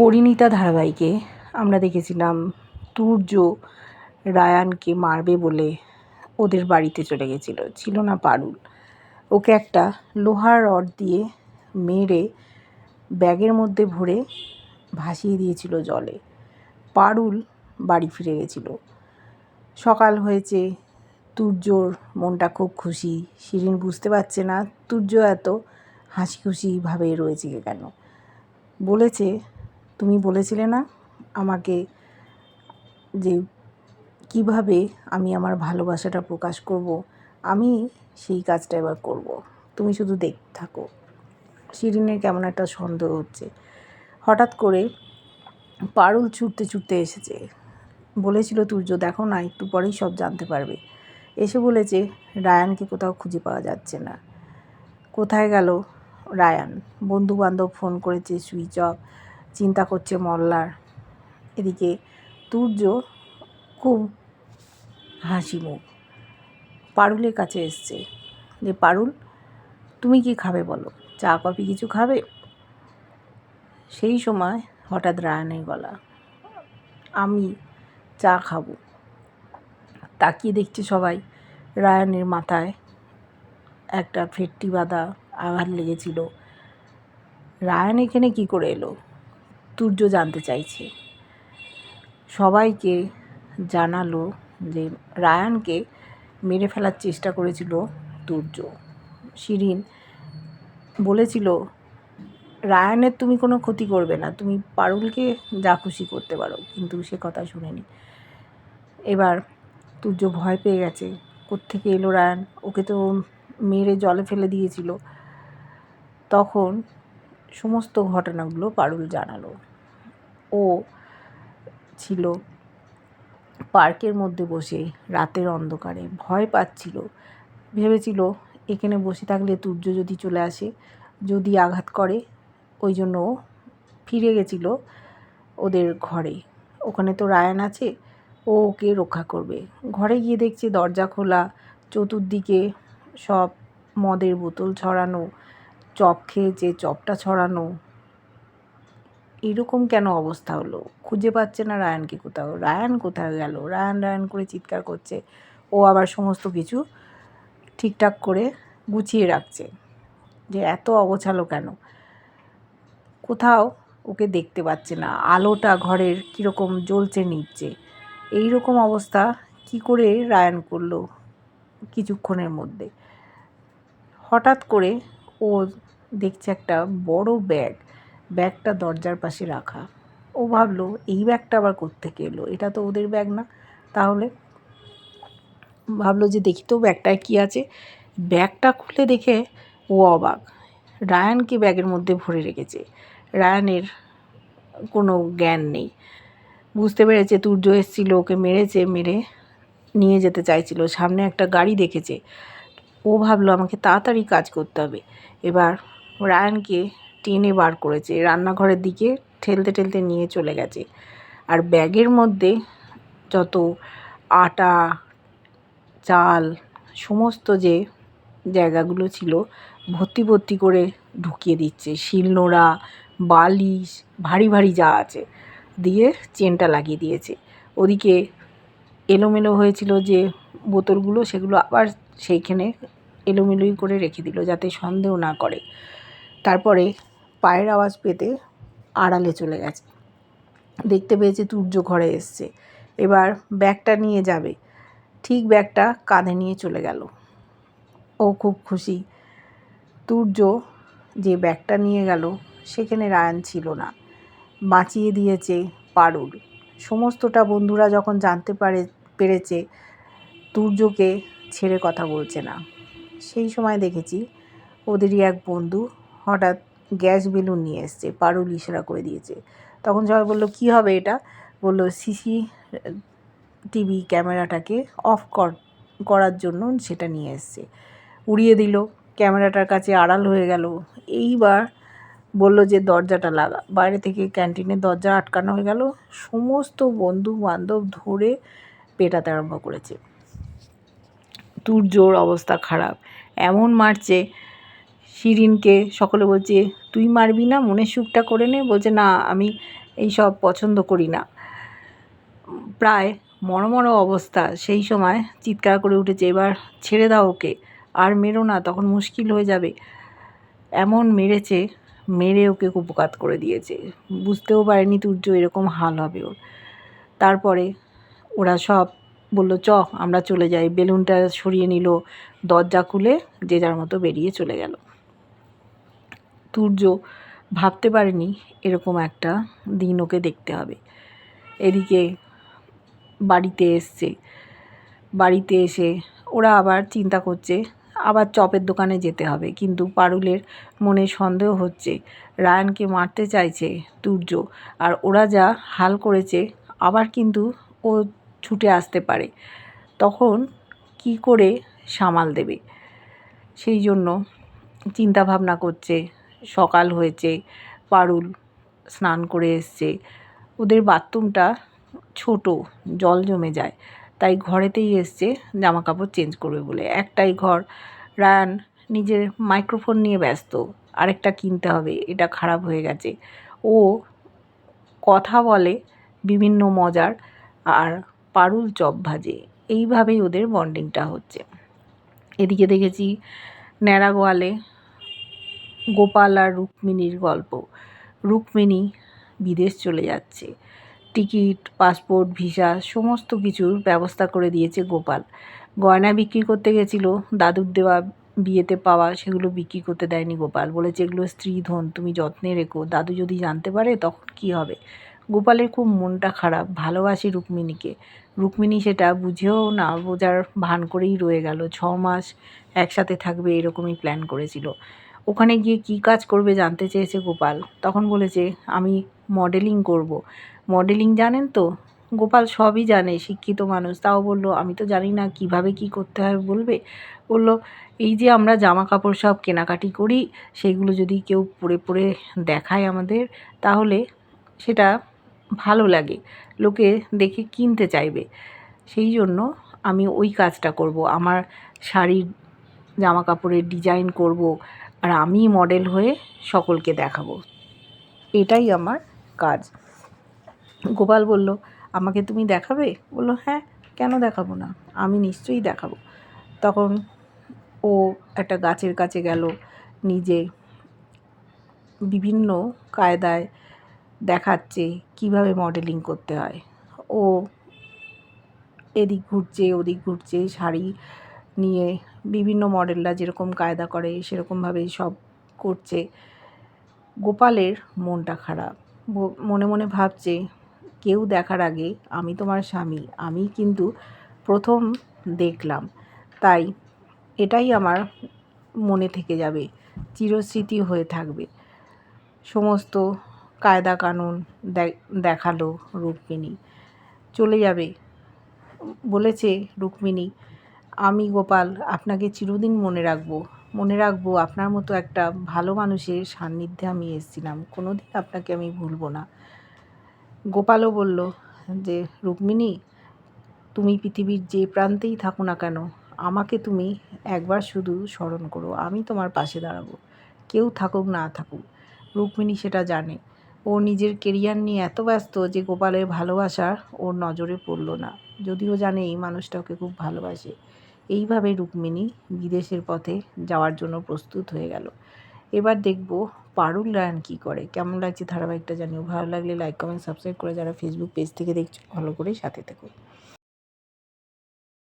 পরিণীতা ধারাবাহিকে আমরা দেখেছিলাম তুর্য রায়ানকে মারবে বলে ওদের বাড়িতে চলে গেছিল। ছিল না পারুল। ওকে একটা লোহার রড দিয়ে মেরে ব্যাগের মধ্যে ভরে ভাসিয়ে দিয়েছিল জলে। পারুল বাড়ি ফিরে গেছিল। সকাল হয়েছে, তুর্যর মনটা খুব খুশি। শিরিন বুঝতে পারছে না তুর্য এত হাসি খুশিভাবে রয়েছে কেন। বলেছে তুমি বলেছিলে না আমাকে যে কীভাবে আমি আমার ভালোবাসাটা প্রকাশ করব? আমি সেই কাজটা এবার করব। তুমি শুধু দেখতে থাকো। শিরিনের কেমন একটা সন্দেহ হচ্ছে। হঠাৎ করে পারুল ছুটতে ছুটতে এসেছে। বলেছিল, তুর্য, দেখো না, একটু পরেই সব জানতে পারবে। এসে বলেছে, রায়ানকে কোথাও খুঁজে পাওয়া যাচ্ছে না। কোথায় গেল রায়ান? বন্ধু বান্ধব ফোন করেছে, সুইচ অফ। চিন্তা করছে মল্লার। এদিকে তুর্য খুব হাসি মুখ। পারুলের কাছে এসছে যে, পারুল, তুমি কি খাবে বলো? চা, কফি কিছু খাবে? সেই সময় হঠাৎ রায়ানের গলা, আমি চা খাব। তাকিয়ে দেখছে সবাই রায়ানের মাথায় একটা ফেটটি বাঁধা আঘাত লেগেছিল। রায়ান এখানে কি করে এলো? তুর্য জানতে চাইছে। সবাইকে জানালো যে রায়ানকে মেরে ফেলার চেষ্টা করেছিল তুর্য। শিরিন বলেছিল, রায়ানের তুমি কোনো ক্ষতি করবে না, তুমি পারুলকে যা খুশি করতে পারো। কিন্তু সে কথা শুনেনি। এবার তুর্য ভয় পেয়ে গেছে, কোত্থেকে এলো রায়ান? ওকে তো মেরে জলে ফেলে দিয়েছিল। তখন সমস্ত ঘটনাগুলো পারুল জানালো। ও ছিল পার্কের মধ্যে বসে রাতের অন্ধকারে, ভয় পাচ্ছিল। ভেবেছিল, এখানে বসে থাকলে তুর্য যদি চলে আসে, যদি আঘাত করে, ওই জন্য ও ফিরে গেছিল ওদের ঘরে। ওখানে তো রায়ান আছে, ও ওকে রক্ষা করবে। ঘরে গিয়ে দেখছে দরজা খোলা, চতুর্দিকে সব মদের বোতল ছড়ানো চপ খেয়েছে চপটা ছড়ানো, এরকম কেন অবস্থা হলো? খুঁজে পাচ্ছে না রায়ানকে কোথাও। রায়ান কোথায় গেল? রায়ান রায়ান করে চিৎকার করছে। ও আবার সমস্ত কিছু ঠিকঠাক করে গুছিয়ে রাখছে। যে এত অগোছালো কেন? কোথাও ওকে দেখতে পাচ্ছে না। আলোটা ঘরের কীরকম জ্বলছে নিচ্ছে এই রকম অবস্থা কি করে রায়ান করল কিছুক্ষণের মধ্যে? হঠাৎ করে ও দেখছে একটা বড় ব্যাগ। ব্যাগটা দরজার পাশে রাখা। ও ভাবলো, এই ব্যাগটা আবার কোত্থেকে এলো? এটা তো ওদের ব্যাগ না? তাহলে ভাবলো যে, দেখি তো ব্যাগটায় কী আছে? ব্যাগটা খুলে দেখে ও অবাক। রায়ানকে ব্যাগের মধ্যে ভরে রেখেছে। রায়ানের কোনো জ্ঞান নেই। বুঝতে পেরেছে তুর্য এসেছিল, ওকে মেরেছে, মেরে নিয়ে যেতে চাইছিল। সামনে একটা গাড়ি দেখেছে। ও ভাবলো আমাকে তাড়াতাড়ি কাজ করতে হবে। এবার রায়ানকে টেনে বার করেছে, রান্নাঘরের দিকে ঠেলতে ঠেলতে নিয়ে চলে গেছে। আর ব্যাগের মধ্যে যত আটা, চাল, সমস্ত যে জায়গাগুলো ছিল, ভর্তি ভর্তি করে ঢুকিয়ে দিচ্ছে। শিলনোড়া, বালিশ, ভারী ভারী যা আছে, দিয়ে চেনটা লাগিয়ে দিয়েছে। ওদিকে এলোমেলো হয়েছিল যে বোতলগুলো, সেগুলো আবার সেইখানে এলোমেলোই করে রেখে দিল যাতে সন্দেহ না করে। তারপরে পায়ের আওয়াজ পেতে আড়ালে চলে গেছে। দেখতে পেয়েছে তুর্য ঘরে এসছে। এবার ব্যাগটা নিয়ে যাবে। ঠিক ব্যাগটা কাঁধে নিয়ে চলে গেল। ও খুব খুশি। তুর্য যে ব্যাগটা নিয়ে গেল, সেখানে রায়ান ছিল না। বাঁচিয়ে দিয়েছে পারুল। সমস্তটা বন্ধুরা যখন জানতে পারে, পেরেছে, তুর্যকে ছেড়ে কথা বলছে না। সেই সময় দেখেছি ওদেরই এক বন্ধু হঠাৎ গ্যাস বেলুন নিয়ে এসছে, পারুল ইশারা করে দিয়েছে। তখন সবাই বলল, কী হবে এটা? বলল, সিসি টিভি ক্যামেরাটাকে অফ কর, করার জন্য সেটা নিয়ে এসছে। উড়িয়ে দিল, ক্যামেরাটার কাছে আড়াল হয়ে গেল। এইবার বলল যে, দরজাটা লাগা। বাইরে থেকে ক্যান্টিনের দরজা আটকানো হয়ে গেল। সমস্ত বন্ধু বান্ধব ধরে পেটাতে আরম্ভ করেছে। তুর্যর অবস্থা খারাপ। এমন মারছে, শিরিনকে সকলে বলছে, তুই মারবি না? মনের সুখটা করে নে। বলছে, না, আমি এই সব পছন্দ করি না। প্রায় মরমর অবস্থা। সেই সময় চিৎকার করে উঠেছে, এবার ছেড়ে দাও ওকে, আর মেরো না, তখন মুশকিল হয়ে যাবে। এমন মেরেছে, মেরে ওকে কুপকাত করে দিয়েছে। বুঝতেও পারেনি তুর্য এরকম হাল হবে ওর। তারপরে ওরা সব বলল, চ, আমরা চলে যাই। বেলুনটা সরিয়ে নিল, দরজা খুলে যে যার মতো বেরিয়ে চলে গেল। তুর্য ভাবতে পারেনি এরকম একটা দিন ওকে দেখতে হবে। এদিকে বাড়িতে এসছে। বাড়িতে এসে ওরা আবার চিন্তা করছে, আবার চপের দোকানে যেতে হবে। কিন্তু পারুলের মনে সন্দেহ হচ্ছে, রায়ানকে মারতে চাইছে তুর্য আর ওরা যা হাল করেছে, আবার কিন্তু ও ছুটে আসতে পারে। তখন কি করে সামাল দেবে? সেই জন্য চিন্তা ভাবনা করছে, সকাল হয়েছে, পারুল স্নান করে এসছে। ওদের বাথরুমটা ছোট, জল জমে যায়, তাই ঘরেতেই এসছে জামা কাপড় চেঞ্জ করবে বলে। একটাই ঘর, রায়ান নিজের মাইক্রোফোন নিয়ে ব্যস্ত, আরেকটা কিনতে হবে, এটা খারাপ হয়ে গেছে। ও কথা বলে বিভিন্ন মজার, আর পারুল চপ ভাজে। এইভাবেই ওদের বন্ডিংটা হচ্ছে। এদিকে দেখেছি ন্যাড়া গোয়ালে গোপাল আর রুক্মিণীর গল্প। রুক্মিণী বিদেশ চলে যাচ্ছে। টিকিট, পাসপোর্ট, ভিসা, সমস্ত কিছুর ব্যবস্থা করে দিয়েছে গোপাল। গয়না বিক্রি করতে গেছিল, দাদুর দেওয়া বিয়েতে পাওয়া সেগুলো বিক্রি করতে দেয়নি গোপাল। বলেছে, এগুলো স্ত্রী ধন, তুমি যত্নে রেখো। দাদু যদি জানতে পারে তখন কি হবে? গোপালের খুব মনটা খারাপ, ভালোবাসে রুক্মিণীকে। রুক্মিণী সেটা বুঝেও না, বোঝার ভান করেই রয়ে গেল। ছ মাস একসাথে থাকবে এরকমই প্ল্যান করেছিল। ওখানে গিয়ে কি কাজ করবে জানতে চেয়েছে গোপাল। তখন বলেছে, আমি মডেলিং করব। মডেলিং জানেন তো? গোপাল সবই জানে, শিক্ষিত মানুষ। তাও বলল, আমি তো জানি না কীভাবে কি করতে হয় বলবে? বলল, এই যে আমরা জামা কাপড় সব কেনাকাটি করি, সেগুলো যদি কেউ পরে পরে দেখায় আমাদের, তাহলে সেটা ভালো লাগে। লোকে দেখে কিনতে চাইবে। সেই জন্য আমি ওই কাজটা করব। আমার শাড়ির জামা কাপড়ের ডিজাইন করব আর আমি মডেল হয়ে সকলকে দেখাবো। এটাই আমার কাজ। গোপাল বলল, আমাকে তুমি দেখাবে? বলল হ্যাঁ কেন দেখাবো না? আমি নিশ্চয়ই দেখাবো। তখন ও একটা গাছের কাছে গেল। নিজে বিভিন্ন কায়দায় দেখাচ্ছে কীভাবে মডেলিং করতে হয়। ও এদিক ঘুরছে, ওদিক ঘুরছে, শাড়ি নিয়ে বিভিন্ন মডেলরা যেরকম কায়দা করে, সেরকমভাবেই সব করছে। গোপালের মনটা খারাপ। মনে মনে ভাবছে, কেউ দেখার আগে আমি তোমার স্বামী, আমি কিন্তু প্রথম দেখলাম। তাই এটাই আমার মনে থেকে যাবে, চিরস্মৃতি হয়ে থাকবে। সমস্ত কায়দা কানুন দেখাল রুক্মিণী। চলে যাবে। বলেছে রুক্মিণী, আমি গোপাল, আপনাকে চিরদিন মনে রাখব। মনে রাখব আপনার মতো একটা ভালো মানুষের সান্নিধ্যে আমি এসেছিলাম। কোনো দিন আপনাকে আমি ভুলবো না। গোপালও বলল, যে, রুক্মিণী, তুমি পৃথিবীর যে প্রান্তেই থাকো না কেন, আমাকে তুমি একবার শুধু স্মরণ করো। আমি তোমার পাশে দাঁড়াবো। কেউ থাকুক, না থাকুক, রুক্মিণী সেটা জানে। ও নিজের কেরিয়ার নিয়ে এত ব্যস্ত যে গোপালের ভালোবাসা ওর নজরে পড়ল না। যদিও জানে এই মানুষটা ওকে খুব ভালোবাসে। এইভাবে রুক্মিণী বিদেশের পথে যাওয়ার জন্য প্রস্তুত হয়ে গেল। এবার দেখব পারুল রায়ন কী করে। কেমন লাগছে ধারাবাহিকটা জানিও। ভালো লাগলে লাইক কমেন্ট সাবস্ক্রাইব করে যারা ফেসবুক পেজ থেকে দেখছ, ভালো করে সাথে থেকো।